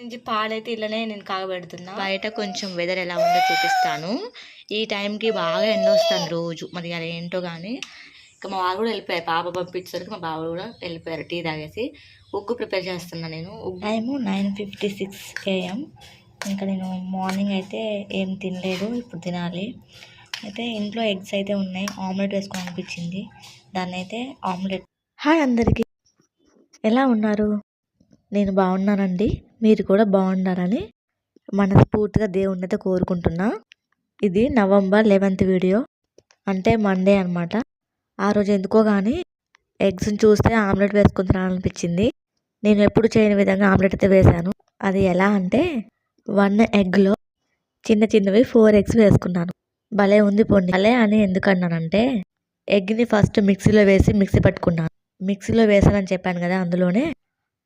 నుంచి పాలైతే ఇళ్ళనే నేను కాగబెడుతున్నా. బయట కొంచెం వెదర్ ఎలా ఉందో చూపిస్తాను. ఈ టైంకి బాగా ఎండ వస్తుంది రోజు. మరి అది ఏంటో కానీ ఇంకా మా వాళ్ళు కూడా వెళ్ళిపోయారు. పాప పంపించేసరికి మా బాబు కూడా వెళ్ళిపోయారు టీ తాగేసి. ఉగ్గు ప్రిపేర్ చేస్తున్నా నేను. Time nine fifty six AM. ఇంకా నేను మార్నింగ్ అయితే ఏం తినలేదు. ఇప్పుడు తినాలి. అయితే ఇంట్లో ఎగ్స్ అయితే ఉన్నాయి. ఆమ్లెట్ వేసుకోవాలి అనిపించింది. దాన్ని అయితే ఆమ్లెట్. హాయ్ అందరికీ. ఎలా ఉన్నారు? నేను బాగున్నానండి. మీరు కూడా బాగుండాలని మనస్ఫూర్తిగా దేవుణ్ణి అయితే కోరుకుంటున్నా. ఇది నవంబర్ లెవెన్త్ వీడియో. అంటే మండే అనమాట ఆ రోజు ఎందుకో కానీ ఎగ్స్ని చూస్తే ఆమ్లెట్ వేసుకుని తినాలనిపించింది. నేను ఎప్పుడు చేయని విధంగా ఆమ్లెట్ అయితే వేశాను. అది ఎలా అంటే వన్ ఎగ్లో చిన్న చిన్నవి ఫోర్ ఎగ్స్ వేసుకున్నాను. భలే ఉంది పొండి. భలే అని ఎందుకన్నానంటే ఎగ్ని ఫస్ట్ మిక్సీలో వేసి మిక్సీ పట్టుకున్నాను. మిక్సీలో వేసానని చెప్పాను కదా అందులోనే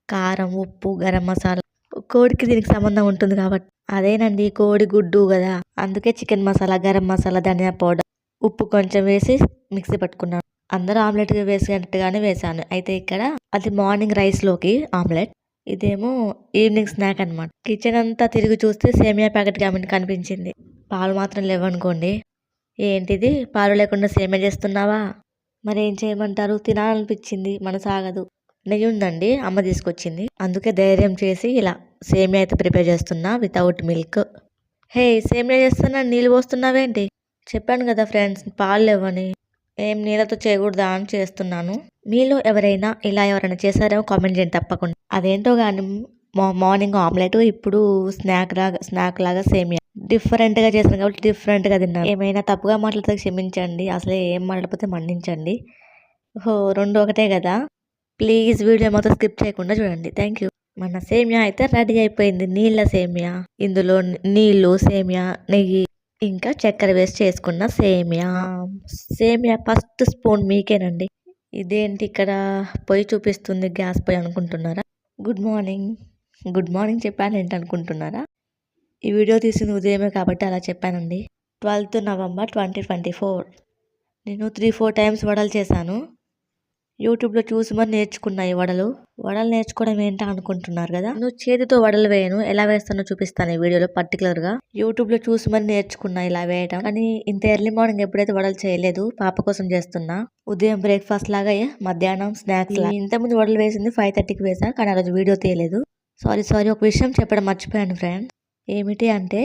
కారం ఉప్పు గరం మసాలా కోడికి దీనికి సంబంధం ఉంటుంది కాబట్టి. అదేనండి కోడి గుడ్డు కదా. అందుకే చికెన్ మసాలా గరం మసాలా ధనియా పౌడర్ ఉప్పు కొంచెం వేసి మిక్సీ పట్టుకున్నాను. అందరూ ఆమ్లెట్ వేసినట్టుగానే వేసాను అయితే ఇక్కడ అది మార్నింగ్ రైస్లోకి ఆమ్లెట్. ఇదేమో ఈవినింగ్ స్నాక్ అనమాట కిచెన్ అంతా తిరిగి చూస్తే సేమియా ప్యాకెట్ కాబట్టి కనిపించింది. పాలు మాత్రం లేవనుకోండి. ఏంటిది? పాలు లేకుండా సేమియా చేస్తున్నావా? మరి ఏం చేయమంటారు? తినాలనిపించింది. మనసాగదు నెయ్యి ఉందండి అమ్మ తీసుకొచ్చింది. అందుకే ధైర్యం చేసి ఇలా సేమియా అయితే ప్రిపేర్ చేస్తున్నా వితౌట్ మిల్క్. హే సేమియా చేస్తున్నా నీళ్ళు పోస్తున్నావేంటి? చెప్పాను కదా ఫ్రెండ్స్ పాలు లేవని. ఏం నీళ్ళతో చేయకూడదా అని చేస్తున్నాను. మీలో ఎవరైనా ఇలా ఎవరైనా చేశారేమో కామెంట్ చేయండి తప్పకుండా. అదేంటో కానీ మార్నింగ్ ఆమ్లెట్ ఇప్పుడు స్నాక్ లాగా స్నాక్ లాగా సేమియా. డిఫరెంట్గా చేస్తాను కాబట్టి డిఫరెంట్గా తిన్నాను. ఏమైనా తప్పుగా మాట్లాడితే క్షమించండి. అసలే ఏం మాట్లాడిపోతే మన్నించండి. ఓ రెండు ఒకటే కదా? ప్లీజ్ వీడియో మొత్తం స్కిప్ చేయకుండా చూడండి. థ్యాంక్ యూ మన సేమియా అయితే రెడీ అయిపోయింది. నీళ్ళ సేమియా ఇందులో నీళ్ళు సేమియా నెయ్యి ఇంకా చక్కెర వేసి చేసుకున్న సేమియా. సేమియా ఫస్ట్ స్పూన్ మీకేనండి. ఇదేంటి ఇక్కడ పొయ్యి చూపిస్తుంది గ్యాస్ పొయ్యి అనుకుంటున్నారా? Good morning. గుడ్ మార్నింగ్ చెప్పాను ఏంటి అనుకుంటున్నారా ఈ వీడియో తీసింది ఉదయమే కాబట్టి అలా చెప్పానండి. Twelfth November twenty twenty four. నేను త్రీ ఫోర్ టైమ్స్ వడలు చేశాను. యూట్యూబ్లో చూసి మరి నేర్చుకున్నా ఈ వడలు. వడలు నేర్చుకోవడం ఏంటా అనుకుంటున్నారు కదా? నువ్వు చేతితో వడలు వేయను. ఎలా వేస్తానో చూపిస్తాను ఈ వీడియోలో పర్టికులర్గా యూట్యూబ్లో చూసి మరి నేర్చుకున్నా ఇలా వేయడం కానీ ఇంత ఎర్లీ మార్నింగ్ ఎప్పుడైతే వడలు చేయలేదు పాప కోసం చేస్తున్నా ఉదయం బ్రేక్ఫాస్ట్ లాగా మధ్యాహ్నం స్నాక్స్ లాగా. ఇంతకుముందు వడలు వేసింది ఫైవ్ థర్టీకి వేసా కానీ ఆ రోజు వీడియో తీయలేదు. సారీ సారీ ఒక విషయం చెప్పడం మర్చిపోయాను ఫ్రెండ్ ఏమిటి అంటే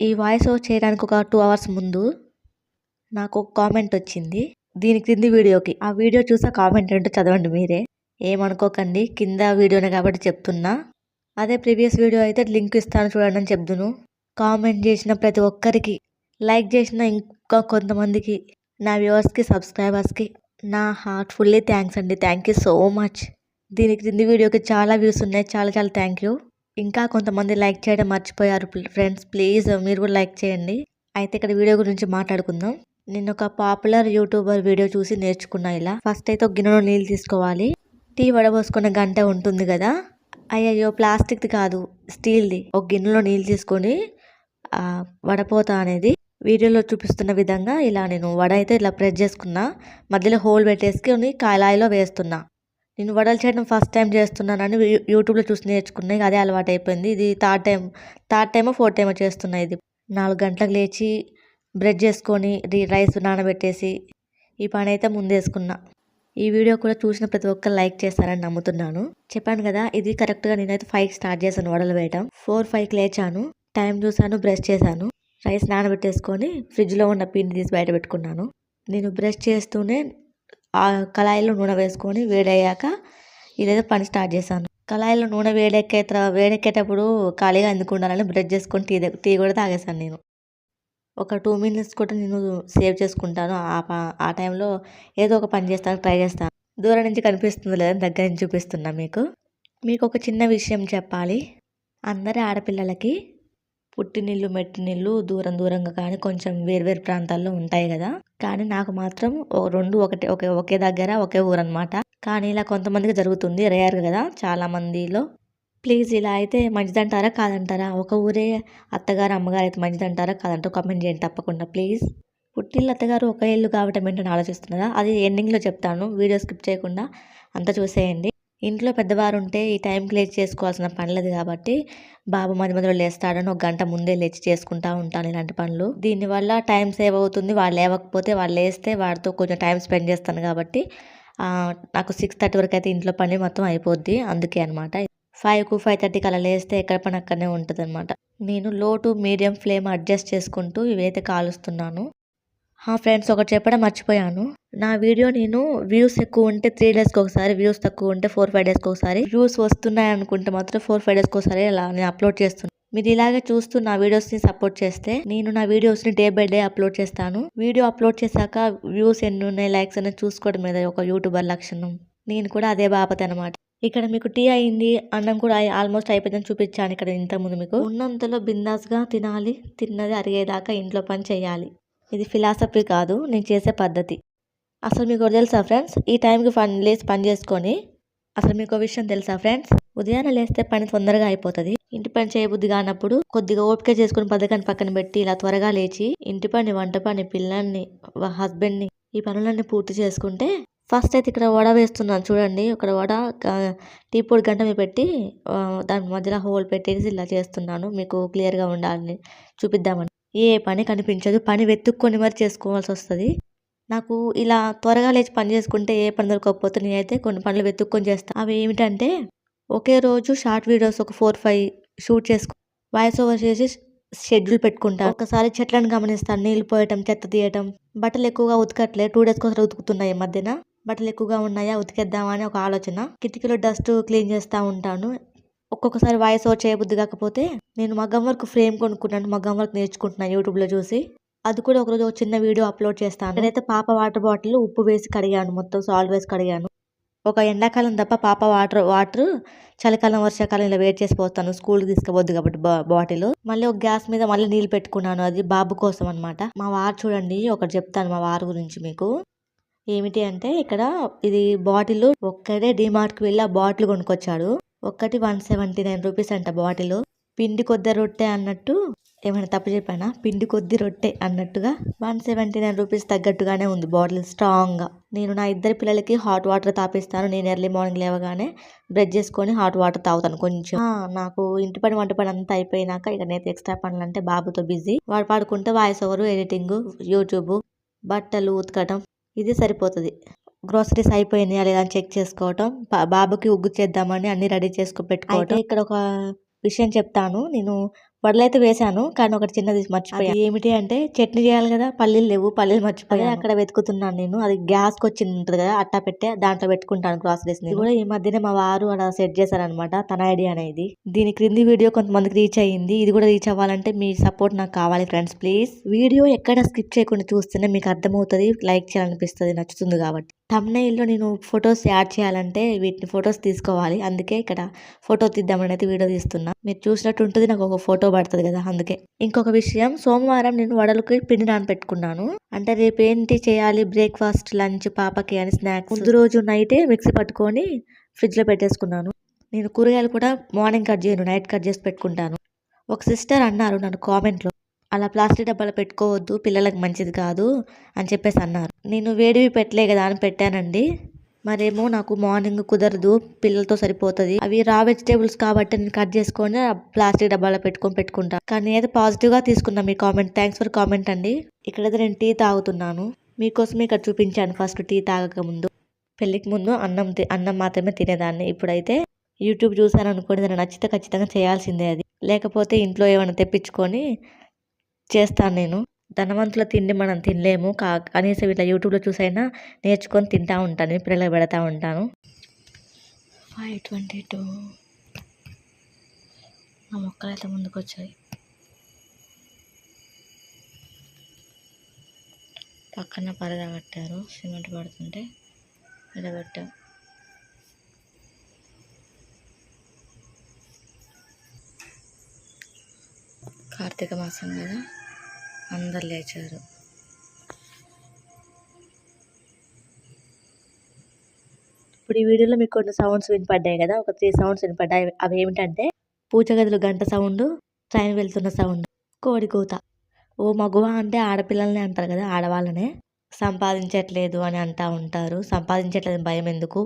ఈ వాయిస్ ఓవర్ చేయడానికి ఒక టూ అవర్స్ ముందు నాకు ఒక కామెంట్ వచ్చింది. దీని క్రింది వీడియోకి. ఆ వీడియో చూసా కామెంట్ ఏంటో చదవండి మీరే. ఏమనుకోకండి కింద వీడియోనే కాబట్టి చెప్తున్నా. అదే ప్రీవియస్ వీడియో అయితే లింక్ ఇస్తాను చూడండి అని చెప్దును. కామెంట్ చేసిన ప్రతి ఒక్కరికి లైక్ చేసిన ఇంకా కొంతమందికి నా వ్యూవర్స్కి సబ్స్క్రైబర్స్కి నా హార్ట్ఫుల్లీ థ్యాంక్స్ అండి. థ్యాంక్ యూ సో మచ్ దీని క్రింది వీడియోకి చాలా వ్యూస్ ఉన్నాయి. చాలా చాలా థ్యాంక్ యూ ఇంకా కొంతమంది లైక్ చేయడం మర్చిపోయారు. ఫ్రెండ్స్ ప్లీజ్ మీరు కూడా లైక్ చేయండి. అయితే ఇక్కడ వీడియో గురించి మాట్లాడుకుందాం. నేను ఒక పాపులర్ యూట్యూబర్ వీడియో చూసి నేర్చుకున్నా ఇలా. ఫస్ట్ అయితే ఒక గిన్నెలో నీళ్ళు తీసుకోవాలి. టీ వడబోసుకునే గంట ఉంటుంది కదా. అయ్యయ్యో ప్లాస్టిక్ది కాదు స్టీల్ది. ఒక గిన్నెలో నీళ్ళు తీసుకొని వడపోత అనేది వీడియోలో చూపిస్తున్న విధంగా ఇలా నేను వడ అయితే ఇలా ప్రెస్ చేసుకున్నా. మధ్యలో హోల్ పెట్టేసుకొని కాలాయిలో వేస్తున్నా. నేను వడలు చేయడం ఫస్ట్ టైం చేస్తున్నానని యూట్యూబ్లో చూసి నేర్చుకున్నా. అదే అలవాటు అయిపోయింది ఇది థర్డ్ టైం థర్డ్ టైమో ఫోర్త్ టైమో చేస్తున్నా ఇది. నాలుగు గంటలకు లేచి బ్రెడ్ చేసుకొని రైస్ నానబెట్టేసి ఈ పని అయితే ముందేసుకున్నా. ఈ వీడియో కూడా చూసిన ప్రతి ఒక్కరు లైక్ చేస్తారని నమ్ముతున్నాను. చెప్పాను కదా ఇది కరెక్ట్గా నేనైతే ఫైవ్ స్టార్ట్ చేశాను వడలు వేయటం. ఫోర్ ఫైవ్కి లేచాను టైం చూసాను బ్రష్ చేశాను. రైస్ నానబెట్టేసుకొని ఫ్రిడ్జ్లో ఉన్న పిండి తీసి బయట పెట్టుకున్నాను. నేను బ్రష్ చేస్తూనే ఆ కళాయిలో నూనె వేసుకొని వేడయ్యాక ఇదైతే పని స్టార్ట్ చేశాను. కళాయిలో నూనె వేడెక్కే వేడెక్కేటప్పుడు ఖాళీగా ఎందుకు ఉండాలని బ్రష్ చేసుకొని టీ టీ కూడా తాగేశాను నేను. ఒక టూ మినిట్స్ కూడా నేను సేవ్ చేసుకుంటాను. ఆ ఆ టైంలో ఏదో ఒక పని చేస్తాను ట్రై చేస్తాను. దూరం నుంచి కనిపిస్తుంది లేదా దగ్గర నుంచి చూపిస్తున్నా మీకు. మీకు ఒక చిన్న విషయం చెప్పాలి. అందరి ఆడపిల్లలకి పుట్టినిల్లు మెట్టినిల్లు దూరం దూరంగా కానీ కొంచెం వేర్వేరు ప్రాంతాల్లో ఉంటాయి కదా. కానీ నాకు మాత్రం రెండు ఒకటి ఒకే ఒకే దగ్గర ఒకే ఊరు అనమాట కానీ ఇలా కొంతమందికి జరుగుతుంది రేర్ కదా చాలా మందిలో ప్లీజ్ ఇలా అయితే మంచిదంటారా కాదంటారా? ఒక ఊరే అత్తగారు అమ్మగారు అయితే మంచిదంటారా కాదంటారా? కామెంట్ చేయండి తప్పకుండా ప్లీజ్. పుట్టిల్లు అత్తగారు ఒక ఇల్లు కావటం ఏంటని ఆలోచిస్తున్నారా? అది ఎండింగ్లో చెప్తాను వీడియో స్కిప్ చేయకుండా అంతా చూసేయండి. ఇంట్లో పెద్దవారు ఉంటే ఈ టైంకి లేచి చేసుకోవాల్సిన పనులది కాబట్టి బాబు మధ్య మధ్యలో లేస్తాడని ఒక గంట ముందే లేచి చేసుకుంటా ఉంటాను ఇలాంటి పనులు. దీనివల్ల టైం సేవ్ అవుతుంది వాళ్ళు లేవకపోతే వాళ్ళు లేస్తే వాడితో కొంచెం టైం స్పెండ్ చేస్తాను కాబట్టి నాకు సిక్స్ థర్టీ వరకు అయితే ఇంట్లో పని మొత్తం అయిపోద్ది అందుకే అనమాట ఫైవ్కు ఫైవ్ థర్టీకి అలా లేస్తే ఎక్కడ పని అక్కడనే ఉంటుంది అనమాట నేను లో టు మీడియం ఫ్లేమ్ అడ్జస్ట్ చేసుకుంటూ ఇవైతే కాలుస్తున్నాను. హా ఫ్రెండ్స్ ఒకటి చెప్పడం మర్చిపోయాను. నా వీడియో నేను వ్యూస్ ఎక్కువ ఉంటే త్రీ డేస్కి ఒకసారి వ్యూస్ తక్కువ ఉంటే ఫోర్ ఫైవ్ డేస్కి ఒకసారి. వ్యూస్ వస్తున్నాయి అనుకుంటే మాత్రం ఫోర్ ఫైవ్ డేస్కి ఒకసారి ఇలా నేను అప్లోడ్ చేస్తున్నాను మీరు ఇలాగే చూస్తూ నా వీడియోస్ని సపోర్ట్ చేస్తే నేను నా వీడియోస్ని డే బై డే అప్లోడ్ చేస్తాను. వీడియో అప్లోడ్ చేశాక వ్యూస్ ఎన్ని ఉన్నాయి లైక్స్ అనేది చూసుకోవడం మీద ఒక యూట్యూబర్ లక్షణం. నేను కూడా అదే బాపతి అనమాట ఇక్కడ మీకు టీ అయింది అన్నం కూడా ఆల్మోస్ట్ అయిపోయిందని చూపించాను ఇక్కడ ఇంతకుముందు మీకు. ఉన్నంతలో బిందాస్గా తినాలి తిన్నది అరిగేదాకా ఇంట్లో పని చేయాలి. ఇది ఫిలాసఫీ కాదు నేను చేసే పద్ధతి. అసలు మీకు తెలుసా ఫ్రెండ్స్ ఈ టైంకి పని లేచి పని చేసుకొని అసలు మీకు విషయం తెలుసా ఫ్రెండ్స్ ఉదయాన్నే లేస్తే పని తొందరగా అయిపోతుంది. ఇంటి పని చేయబుద్ధి కానప్పుడు కొద్దిగా ఓపిక చేసుకుని పథకాన్ని పక్కన పెట్టి ఇలా త్వరగా లేచి ఇంటి పని వంట పని పిల్లల్ని హస్బెండ్ని ఈ పనులన్నీ పూర్తి చేసుకుంటే ఫస్ట్ అయితే ఇక్కడ వడ వేస్తున్నాను చూడండి. ఇక్కడ వడ టీ పొడి గంట మీద పెట్టి దాని మధ్యలో హోల్ పెట్టేసి ఇలా చేస్తున్నాను. మీకు క్లియర్గా ఉండాలని చూపిద్దామని. ఏ పని కనిపించదు. పని వెతుక్కొని మరి చేసుకోవాల్సి వస్తుంది. నాకు ఇలా త్వరగా లేచి పని చేసుకుంటే ఏ పని దొరకకపోతే నేనైతే కొన్ని పనులు వెతుక్కొని చేస్తాను అవి ఏమిటంటే ఒకే రోజు షార్ట్ వీడియోస్ ఒక ఫోర్ ఫైవ్ షూట్ చేసుకో వాయిస్ ఓవర్ చేసి షెడ్యూల్ పెట్టుకుంటా. ఒకసారి చెట్లను గమనిస్తాను. నీళ్ళు పోయటం చెత్త తీయటం. బట్టలు ఎక్కువగా ఉతకట్లే. టూ డేస్కి ఒకసారి ఉతుకుతున్నాయి ఈ మధ్యన. బట్టలు ఎక్కువగా ఉన్నాయా? ఉతికేద్దామా అని ఒక ఆలోచన. కిటికీలో డస్ట్ క్లీన్ చేస్తూ ఉంటాను. ఒక్కొక్కసారి వాయిస్ ఓవర్ చేయబుద్ధి కాకపోతే నేను మగ్గం వర్క్ ఫ్రేమ్ కొనుక్కున్నాను మగ్గం వర్క్ నేర్చుకుంటున్నాను యూట్యూబ్లో చూసి. అది కూడా ఒకరోజు ఒక చిన్న వీడియో అప్లోడ్ చేస్తాను. నేనైతే పాప వాటర్ బాటిల్ ఉప్పు వేసి కడిగాను మొత్తం సాల్ట్ వేసి కడిగాను. ఒక ఎండాకాలం తప్ప పాప వాటర్ వాటర్ చలికాలం వర్షాకాలం ఇలా వేట్ చేసి పోతాను స్కూల్కి తీసుకుపోద్దు కాబట్టి బాటిల్. మళ్ళీ ఒక గ్యాస్ మీద మళ్ళీ నీళ్ళు పెట్టుకున్నాను. అది బాబు కోసం అనమాట మా వారు చూడండి ఒకటి చెప్తాను మా వారు గురించి మీకు. ఏమిటి అంటే ఇక్కడ ఇది బాటిల్ ఒక్కడే డిమార్ట్కి వెళ్ళి ఆ బాటిల్ కొనుక్కొచ్చాడు. ఒక్కటి వన్ సెవెంటీ నైన్ రూపీస్ అంట బాటిల్. పిండి కొద్ది రొట్టె అన్నట్టు ఏమైనా తప్పు చెప్పానా? పిండి కొద్ది రొట్టె అన్నట్టుగా వన్ సెవెంటీ నైన్ రూపీస్ తగ్గట్టుగానే ఉంది బాటిల్ స్ట్రాంగ్గా నేను నా ఇద్దరు పిల్లలకి హాట్ వాటర్ తాపిస్తాను. నేను ఎర్లీ మార్నింగ్ లేవగానే బ్రష్ చేసుకొని హాట్ వాటర్ తాగుతాను కొంచెం. నాకు ఇంటి పని వంట పని అంతా అయిపోయినాక ఇక నేను ఎక్స్ట్రా పనులు అంటే బాబుతో బిజీ. వాడు పాడుకుంటే వాయిస్ ఓవర్ ఎడిటింగ్ యూట్యూబ్ బట్టలు ఉతకటం ఇది సరిపోతుంది. గ్రోసరీస్ అయిపోయినాయా లేదా అని చెక్ చేసుకోవటం బాబుకి ఉగ్గు చేద్దామని అన్ని రెడీ చేసుకో పెట్టుకోవటం. ఇక్కడ ఒక విషయం చెప్తాను. నేను వడలైతే వేశాను కానీ ఒకటి చిన్నది మర్చిపోయాను ఏమిటి అంటే చట్నీ చేయాలి కదా పల్లీలు లేవు పల్లీలు మర్చిపోయాను అక్కడ వెతుకుతున్నాను నేను అది గ్యాస్కి వచ్చింది ఉంటుంది కదా అట్టా పెట్టే దాంట్లో పెట్టుకుంటాను గ్రాసరీస్ కూడా ఈ మధ్యనే మా వారు అలా సెట్ చేశారనమాట తన ఐడియా అనేది. దీని క్రింది వీడియో కొంతమందికి రీచ్ అయ్యింది ఇది కూడా రీచ్ అవ్వాలంటే మీ సపోర్ట్ నాకు కావాలి ఫ్రెండ్స్ ప్లీజ్. వీడియో ఎక్కడ స్కిప్ చేయకుండా చూస్తేనే మీకు అర్థమవుతుంది లైక్ చేయాలనిపిస్తుంది నచ్చుతుంది కాబట్టి. Thumbnail నేను ఫొటోస్ యాడ్ చేయాలంటే వీటిని ఫొటోస్ తీసుకోవాలి. అందుకే ఇక్కడ ఫోటో తీద్దామని అయితే వీడియో తీస్తున్నా. మీరు చూసినట్టు ఉంటుంది నాకు ఒక ఫోటో పడుతుంది కదా అందుకే. ఇంకొక విషయం సోమవారం నేను వడలకి పిండి నానబెట్టుకున్నాను అంటే రేపు ఏంటి చేయాలి? బ్రేక్ఫాస్ట్ లంచ్ పాపకి అని స్నాక్స్. ముందు రోజు నైటే మిక్సీ పట్టుకొని ఫ్రిడ్జ్లో పెట్టేసుకున్నాను. నేను కూరగాయలు కూడా మార్నింగ్ కట్ చేయను నైట్ కట్ చేసి పెట్టుకుంటాను. ఒక సిస్టర్ అన్నారు నన్ను కామెంట్లో. అలా ప్లాస్టిక్ డబ్బాలో పెట్టుకోవద్దు పిల్లలకు మంచిది కాదు అని చెప్పేసి అన్నారు. నేను వేడివి పెట్టలే కదా అని పెట్టానండి. మరేమో నాకు మార్నింగ్ కుదరదు పిల్లలతో సరిపోతుంది. అవి రా వెజిటేబుల్స్ కాబట్టి నేను కట్ చేసుకొని ప్లాస్టిక్ డబ్బాలో పెట్టుకొని పెట్టుకుంటాను కానీ ఏదో పాజిటివ్గా తీసుకున్నా మీ కామెంట్. థ్యాంక్స్ ఫర్ కామెంట్ అండి. ఇక్కడైతే నేను టీ తాగుతున్నాను. మీకోసమే ఇక్కడ చూపించాను ఫస్ట్ టీ తాగక ముందు. పెళ్ళికి ముందు అన్నం అన్నం మాత్రమే తినేదాన్ని. ఇప్పుడైతే యూట్యూబ్ చూసాను అనుకోండి దాన్ని నచ్చితే ఖచ్చితంగా చేయాల్సిందే అది. లేకపోతే ఇంట్లో ఏమైనా తెప్పించుకొని చేస్తాను నేను. ధనవంతుల తిండి మనం తినలేము. కా కనీసం ఇట్లా యూట్యూబ్లో చూసైనా నేర్చుకొని తింటూ ఉంటాను నేను పిల్లలకు పెడతా ఉంటాను. ఫైవ్ ట్వంటీ టూ ఆ మొక్కలు అయితే ముందుకు వచ్చాయి పక్కన పరద కట్టారు. సిమెంట్ పడుతుంటే ఇలా పెట్టాం. కార్తీక మాసం కదా అందరు లేచారు. ఇప్పుడు ఈ వీడియోలో మీకు కొన్ని సౌండ్స్ వినపడ్డాయి కదా ఒక త్రీ సౌండ్స్ వినపడ్డాయి. అవి ఏమిటంటే పూజ గదిలో గంట సౌండ్ ట్రైన్ వెళ్తున్న సౌండ్ కోడి కూత. ఓ మగువ అంటే ఆడపిల్లల్ని అంటారు కదా ఆడవాళ్ళనే. సంపాదించట్లేదు అని అంటా ఉంటారు. సంపాదించట్లేదు భయం ఎందుకు?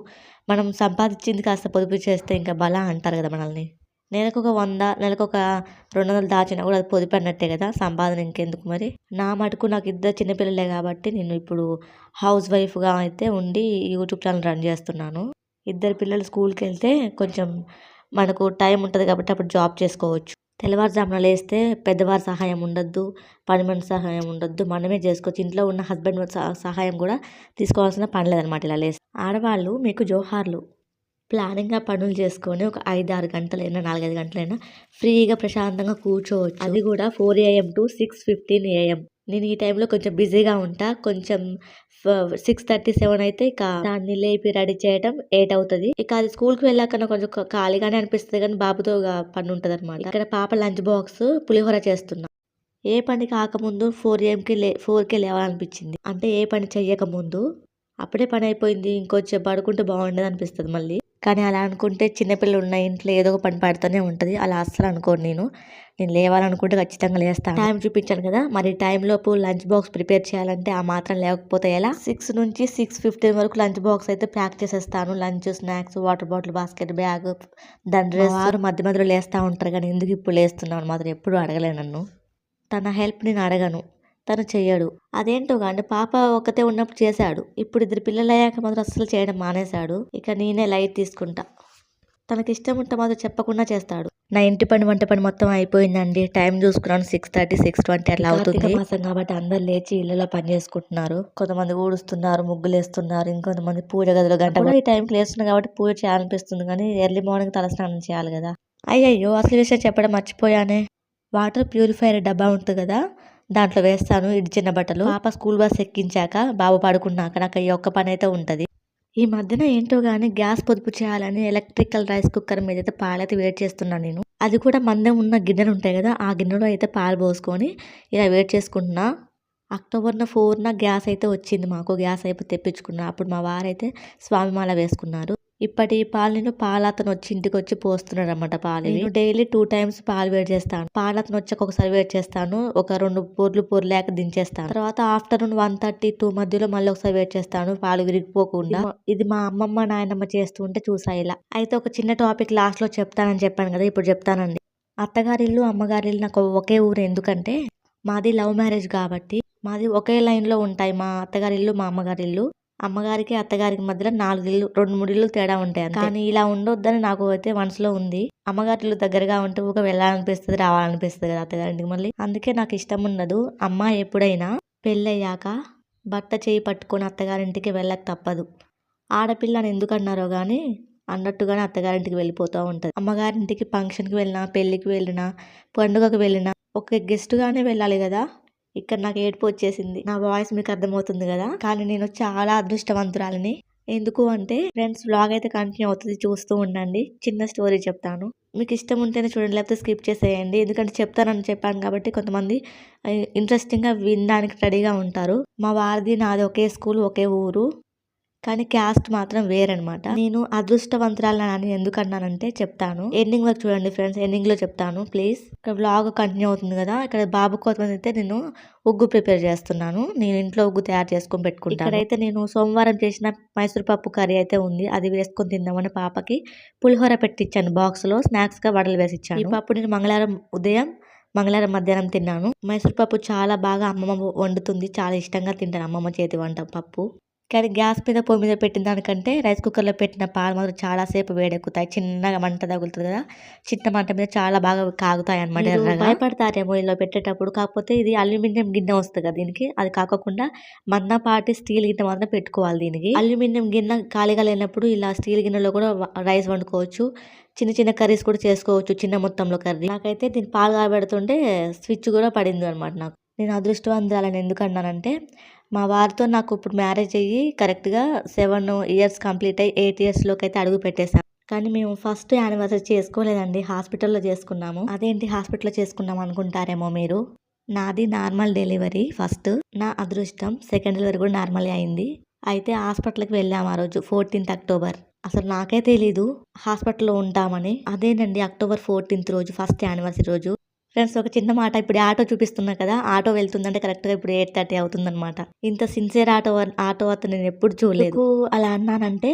మనం సంపాదించింది కాస్త పొదుపు చేస్తే ఇంకా బలా అంటారు కదా మనల్ని. నెలకు ఒక వంద నెలకు ఒక రెండు వందలు దాచినా కూడా అది పొదుపు అన్నట్టే కదా? సంపాదన ఇంకెందుకు మరి? నా మటుకు నాకు ఇద్దరు చిన్నపిల్లలే కాబట్టి నేను ఇప్పుడు హౌస్ వైఫ్గా అయితే ఉండి యూట్యూబ్ ఛానల్ రన్ చేస్తున్నాను. ఇద్దరు పిల్లలు స్కూల్కి వెళ్తే కొంచెం మనకు టైం ఉంటుంది కాబట్టి అప్పుడు జాబ్ చేసుకోవచ్చు. తెల్లవారుజామున లేస్తే పెద్దవారి సహాయం ఉండొద్దు పని మనిషి సహాయం ఉండొద్దు. మనమే చేసుకోవచ్చు. ఇంట్లో ఉన్న హస్బెండ్ సహ- సహాయం కూడా తీసుకోవాల్సిన పని లేదనమాట ఇలా లేస్తే. ఆడవాళ్ళు మీకు జోహార్లు. ప్లానింగ్గా పనులు చేసుకొని ఒక ఐదు ఆరు గంటలైనా నాలుగైదు గంటలైనా ఫ్రీగా ప్రశాంతంగా కూర్చోవచ్చు. అది కూడా four AM to six fifteen AM. నేను ఈ టైంలో కొంచెం బిజీగా ఉంటా. కొంచెం సిక్స్ థర్టీ సెవెన్ అయితే ఇక దాన్ని లేపి రెడీ చేయడం ఎయిట్ అవుతుంది. ఇక అది స్కూల్కి వెళ్ళాక కొంచెం ఖాళీగానే అనిపిస్తుంది కానీ బాబుతో పని ఉంటుంది అనమాట ఇక్కడ పాప లంచ్ బాక్స్ పులిహోర చేస్తున్నా. ఏ పని కాకముందు ఫోర్ ఏఎంకి లే ఫోర్కి లేవాలనిపించింది. అంటే ఏ పని చెయ్యకముందు. అప్పుడే పని అయిపోయింది. ఇంకొంచెం పడుకుంటే బాగుండదు అనిపిస్తుంది మళ్ళీ. కానీ అలా అనుకుంటే చిన్నపిల్లలు ఉన్న ఇంట్లో ఏదో ఒక పని పడుతూనే ఉంటుంది. అలా అస్సలు అనుకోను నేను. నేను లేవాలనుకుంటే ఖచ్చితంగా లేస్తాను. టైం చూపించాను కదా మరి టైంలోపు లంచ్ బాక్స్ ప్రిపేర్ చేయాలంటే ఆ మాత్రం లేకపోతే ఎలా? సిక్స్ నుంచి సిక్స్ ఫిఫ్టీన్ వరకు లంచ్ బాక్స్ అయితే ప్యాక్ చేసేస్తాను. Lunch snacks water bottle basket bag దాని డ్రెస్. వారు మధ్య మధ్యలో లేస్తూ ఉంటారు కానీ ఎందుకు ఇప్పుడు లేస్తున్నాను మాత్రం ఎప్పుడు అడగలే నన్ను. తన హెల్ప్ నేను అడగను. తను చెయ్యడు. అదేంటో కానీ పాప ఒక్కతే ఉన్నప్పుడు చేశాడు. ఇప్పుడు ఇద్దరు పిల్లలు అయ్యాక మాత్రం అస్సలు చేయడం మానేశాడు. ఇక నేనే లైట్ తీసుకుంటా. తనకి ఇష్టం ఉంటే మాత్రం చెప్పకుండా చేస్తాడు. నా ఇంటి పని వంట పని మొత్తం అయిపోయిందండి. టైం చూసుకున్నాను సిక్స్ థర్టీ సిక్స్ ట్వంటీ అట్లా అవుతుంది. మాసం కాబట్టి అందరు లేచి ఇళ్ళలో పని చేసుకుంటున్నారు. కొంతమంది ఊడుస్తున్నారు ముగ్గులు వేస్తున్నారు ఇంకొంతమంది పూజ గదిలో గంట ఈ టైంకి లేస్తున్నారు కాబట్టి పూజ చేయాలనిపిస్తుంది కానీ ఎర్లీ మార్నింగ్ తలస్నానం చేయాలి కదా. అయ్యయ్యో అసలు విషయం చెప్పడం మర్చిపోయానే. వాటర్ ప్యూరిఫైయర్ డబ్బా ఉంటుంది కదా. దాంట్లో వేస్తాను ఇడిచిన బట్టలు. పాప స్కూల్ బస్ ఎక్కించాక బాబు పడుకున్నాక నాకు ఈ ఒక్క పని అయితే ఉంటుంది. ఈ మధ్యన ఏంటో కానీ గ్యాస్ పొదుపు చేయాలని ఎలక్ట్రికల్ రైస్ కుక్కర్ మీద అయితే పాలైతే వేడి చేస్తున్నాను నేను. అది కూడా మందం ఉన్న గిన్నెలు ఉంటాయి కదా ఆ గిన్నెలో అయితే పాలు పోసుకొని ఇలా వేడి చేసుకుంటున్నా. అక్టోబర్న ఫోర్న గ్యాస్ అయితే వచ్చింది మాకు గ్యాస్ అయిపోయి తెప్పించుకున్నా. అప్పుడు మా వారైతే స్వామిమాల వేసుకున్నారు. ఇప్పటి ఈ పాలు నేను పాలు. అతను వచ్చి ఇంటికి వచ్చి పోస్తున్నాడు అనమాట పాలు నేను డైలీ టూ టైమ్స్ పాలు వేడి చేస్తాను. పాలు అతను వచ్చాక ఒకసారి వేడి చేస్తాను. ఒక రెండు పొర్లు పొర్లేక దించేస్తాను. తర్వాత ఆఫ్టర్నూన్ వన్ థర్టీ టూ మధ్యలో మళ్ళీ ఒకసారి వేడి చేస్తాను. పాలు విరిగిపోకుండా. ఇది మా అమ్మమ్మ నాయనమ్మ చేస్తూ ఉంటే చూసా ఇలా. అయితే ఒక చిన్న టాపిక్ లాస్ట్లో చెప్తానని చెప్పాను కదా ఇప్పుడు చెప్తానండి. అత్తగారిల్లు అమ్మగారిల్లు నాకు ఒకే ఊరు ఎందుకంటే మాది లవ్ మ్యారేజ్ కాబట్టి మాది ఒకే లైన్లో ఉంటాయి మా అత్తగారి ఇల్లు మా అమ్మగారి ఇల్లు అమ్మగారికి అత్తగారికి మధ్యలో నాలుగు ఇల్లు రెండు మూడు ఇల్లు తేడా ఉంటాయి కానీ ఇలా ఉండొద్దని నాకు అయితే మనసులో ఉంది. అమ్మగారి దగ్గరగా ఉంటే ఊక వెళ్ళాలనిపిస్తుంది రావాలనిపిస్తుంది కదా అత్తగారింటికి మళ్ళీ. అందుకే నాకు ఇష్టం ఉండదు. అమ్మ ఎప్పుడైనా పెళ్ళయ్యాక భర్త చేయి పట్టుకొని అత్తగారింటికి వెళ్ళక తప్పదు. ఆడపిల్లని ఎందుకు అన్నారో కానీ అన్నట్టుగానే అత్తగారింటికి వెళ్ళిపోతూ ఉంటుంది. అమ్మగారింటికి ఫంక్షన్కి వెళ్ళినా పెళ్ళికి వెళ్ళినా పండుగకు వెళ్ళినా ఒక గెస్ట్గానే వెళ్ళాలి కదా. ఇక్కడ నాకు ఏడుపు వచ్చేసింది. నా వాయిస్ మీకు అర్థమవుతుంది కదా? కానీ నేను చాలా అదృష్టవంతురాలని. ఎందుకు అంటే ఫ్రెండ్స్ బ్లాగ్ అయితే కంటిన్యూ అవుతుంది. చూస్తూ ఉండండి. చిన్న స్టోరీ చెప్తాను. మీకు ఇష్టం ఉంటేనే చూడండి. లేకపోతే స్కిప్ చేసేయండి. ఎందుకంటే చెప్తానని చెప్పాను కాబట్టి కొంతమంది ఇంట్రెస్టింగ్గా వినడానికి రెడీగా ఉంటారు. మా వారిది నాది ఒకే స్కూల్ ఒకే ఊరు. కానీ క్యాస్ట్ మాత్రం వేరనమాట నేను అదృష్టవంతురాలని ఎందుకు అన్నానంటే చెప్తాను. ఎండింగ్ వరకు చూడండి ఫ్రెండ్స్ ఎండింగ్లో చెప్తాను ప్లీజ్. ఇక్కడ వ్లాగ్ కంటిన్యూ అవుతుంది కదా ఇక్కడ బాబు కోసం అయితే నేను ఉగ్గు ప్రిపేర్ చేస్తున్నాను. నేను ఇంట్లో ఉగ్గు తయారు చేసుకొని పెట్టుకుంటాను. ఇక్కడైతే నేను సోమవారం చేసిన మైసూర్ పప్పు కర్రీ అయితే ఉంది. అది వేసుకొని తిందామని పాపకి పులిహోర పెట్టించాను బాక్స్లో స్నాక్స్గా వడలు వేసి ఇచ్చాను ఈ పప్పు నేను మంగళవారం ఉదయం మంగళవారం మధ్యాహ్నం తిన్నాను. మైసూర్ పప్పు చాలా బాగా అమ్మమ్మ వండుతుంది. చాలా ఇష్టంగా తింటాను అమ్మమ్మ చేతి వంట పప్పు. కానీ గ్యాస్ మీద పొయ్యి మీద పెట్టిన దానికంటే రైస్ కుక్కర్లో పెట్టిన పాలు మాత్రం చాలాసేపు వేడెక్కుతాయి. చిన్నగా మంట తగులుతుంది కదా? చిన్న మంట మీద చాలా బాగా కాగుతాయి అనమాట భయపడతారేమో ఇలా పెట్టేటప్పుడు. కాకపోతే ఇది అల్యూమినియం గిన్నె వస్తుంది కదా దీనికి? అది కాకుండా మందపాటి స్టీల్ గిన్నె మాత్రం పెట్టుకోవాలి దీనికి. అల్యూమినియం గిన్నె ఖాళీగా లేనప్పుడు ఇలా స్టీల్ గిన్నెలో కూడా రైస్ వండుకోవచ్చు. చిన్న చిన్న కర్రీస్ కూడా చేసుకోవచ్చు చిన్న మొత్తంలో కర్రీ. నాకైతే దీని పాలు కాబెడుతుంటే స్విచ్ కూడా పడింది అనమాట నాకు. నేను అదృష్టవంతురాలని ఎందుకు అన్నానంటే మా వారితో నాకు ఇప్పుడు మ్యారేజ్ అయ్యి కరెక్ట్గా సెవెన్ ఇయర్స్ కంప్లీట్ అయ్యి ఎయిట్ ఇయర్స్లోకి అయితే అడుగు పెట్టేశాం. కానీ మేము ఫస్ట్ యానివర్సరీ చేసుకోలేదండి. హాస్పిటల్లో చేసుకున్నాము. అదేంటి హాస్పిటల్లో చేసుకున్నాం అనుకుంటారేమో మీరు? నాది నార్మల్ డెలివరీ ఫస్ట్. నా అదృష్టం సెకండ్ డెలివరీ కూడా నార్మల్ అయింది. అయితే హాస్పిటల్కి వెళ్ళాము ఆ రోజు ఫోర్టీన్త్ అక్టోబర్. అసలు నాకే తెలీదు. హాస్పిటల్లో ఉంటామని. అదేనండి అక్టోబర్ ఫోర్టీన్త్ రోజు ఫస్ట్ యానివర్సరీ రోజు. ఫ్రెండ్స్ ఒక చిన్న మాట. ఇప్పుడు ఆటో చూపిస్తున్నా కదా ఆటో వెళ్తుందంటే కరెక్ట్గా ఇప్పుడు ఎయిట్ థర్టీ అవుతుందన్నమాట. ఇంత సిన్సియర్ ఆటో ఆటో అతను నేను ఎప్పుడు చూడలేదు. అలా అన్నానంటే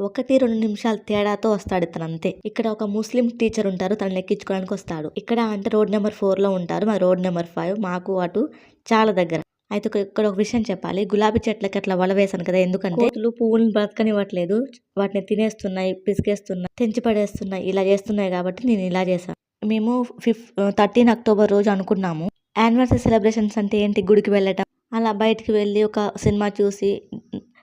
ఒకటి రెండు నిమిషాలు తేడాతో వస్తాడు ఇతను అంతే. ఇక్కడ ఒక ముస్లిం టీచర్ ఉంటారు తను ఎక్కించుకోవడానికి వస్తాడు. ఇక్కడ అంటే రోడ్ నెంబర్ ఫోర్లో ఉంటారు మా రోడ్ నెంబర్ ఫైవ్ మాకు అటు చాలా దగ్గర. అయితే ఒక- ఇక్కడ ఒక విషయం చెప్పాలి. గులాబీ చెట్లకి అట్లా వల వేసాను కదా ఎందుకంటే కోతులు పువ్వులను బ్రతకనివ్వట్లేదు. వాటిని తినేస్తున్నాయి పిసికేస్తున్నాయి తెంచి పడేస్తున్నాయి ఇలా చేస్తున్నాయి కాబట్టి నేను ఇలా చేశాను. మేము ఫిఫ్ థర్టీన్ అక్టోబర్ రోజు అనుకున్నాము. యానివర్సరీ సెలబ్రేషన్స్ అంటే ఏంటి? గుడికి వెళ్ళటం అలా బయటికి వెళ్ళి ఒక సినిమా చూసి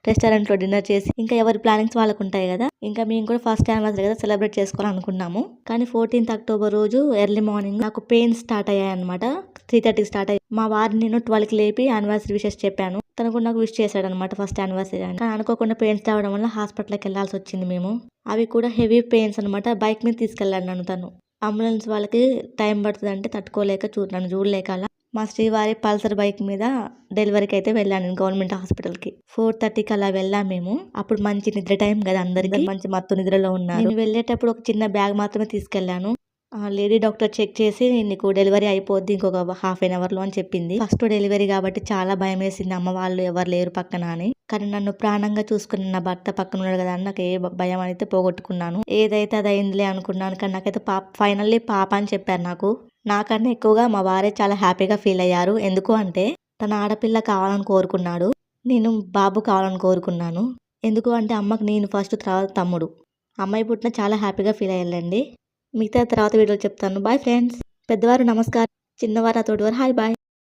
రెస్టారెంట్లో డిన్నర్ చేసి ఇంకా ఎవరి ప్లానింగ్స్ వాళ్ళకు ఉంటాయి కదా? ఇంకా మేము కూడా ఫస్ట్ యానివర్సరీ కదా సెలబ్రేట్ చేసుకోవాలనుకున్నాము. కానీ ఫోర్టీన్త్ అక్టోబర్ రోజు ఎర్లీ మార్నింగ్ నాకు పెయిన్ స్టార్ట్ అయ్యాయి అనమాట త్రీ థర్టీకి స్టార్ట్ అయ్యాయి మా వారిని నేను ట్వెల్వ్కి లేపి యానివర్సరీ విషెస్ చెప్పాను. తను కూడా నాకు విష్ చేశాడు అనమాట ఫస్ట్ యానివర్సరీ అని. కానీ అనుకోకుండా పెయిన్స్ రావడం వల్ల హాస్పిటల్కి వెళ్ళాల్సి వచ్చింది మేము. అవి కూడా హెవీ పెయిన్స్ అనమాట బైక్ మీద తీసుకెళ్ళాను నన్ను తను. అంబులెన్స్ వాళ్ళకి టైం పడుతుంది అంటే తట్టుకోలేక చూ నన్ను చూడలేక అలా. మా శ్రీవారి పల్సర్ బైక్ మీద డెలివరీకి అయితే వెళ్ళాను గవర్నమెంట్ హాస్పిటల్కి ఫోర్ థర్టీకి అలా వెళ్ళాం మేము. అప్పుడు మంచి నిద్ర టైం కదా అందరికి. మంచి మత్తు నిద్రలో ఉన్నారు. నేను వెళ్ళేటప్పుడు ఒక చిన్న బ్యాగ్ మాత్రమే తీసుకెళ్ళాను. ఆ లేడీ డాక్టర్ చెక్ చేసి నీకు డెలివరీ అయిపోద్ది ఇంకొక హాఫ్ అన్ అవర్లో అని చెప్పింది. ఫస్ట్ డెలివరీ కాబట్టి చాలా భయం వేసింది. అమ్మ వాళ్ళు ఎవరు లేరు పక్కన అని. కానీ నన్ను ప్రాణంగా చూసుకున్న నా భర్త పక్కన ఉన్నాడు కదా అని నాకు ఏ భయం అయితే పోగొట్టుకున్నాను. ఏదైతే అది అయిందిలే అనుకున్నాను కానీ నాకైతే పాప ఫైనల్లీ పాప అని చెప్పారు నాకు. నాకన్నా ఎక్కువగా మా వారే చాలా హ్యాపీగా ఫీల్ అయ్యారు. ఎందుకు అంటే తన ఆడపిల్ల కావాలని కోరుకున్నాడు. నేను బాబు కావాలని కోరుకున్నాను. ఎందుకు అంటే అమ్మకు నేను ఫస్ట్ తర్వాత తమ్ముడు. అమ్మాయి పుట్టిన చాలా హ్యాపీగా ఫీల్ అయ్యాలండి మిగతా తర్వాత వీడియోలో చెప్తాను. బాయ్ ఫ్రెండ్స్ పెద్దవారు నమస్కారం. చిన్నవారు తోటివారు హాయ్ బాయ్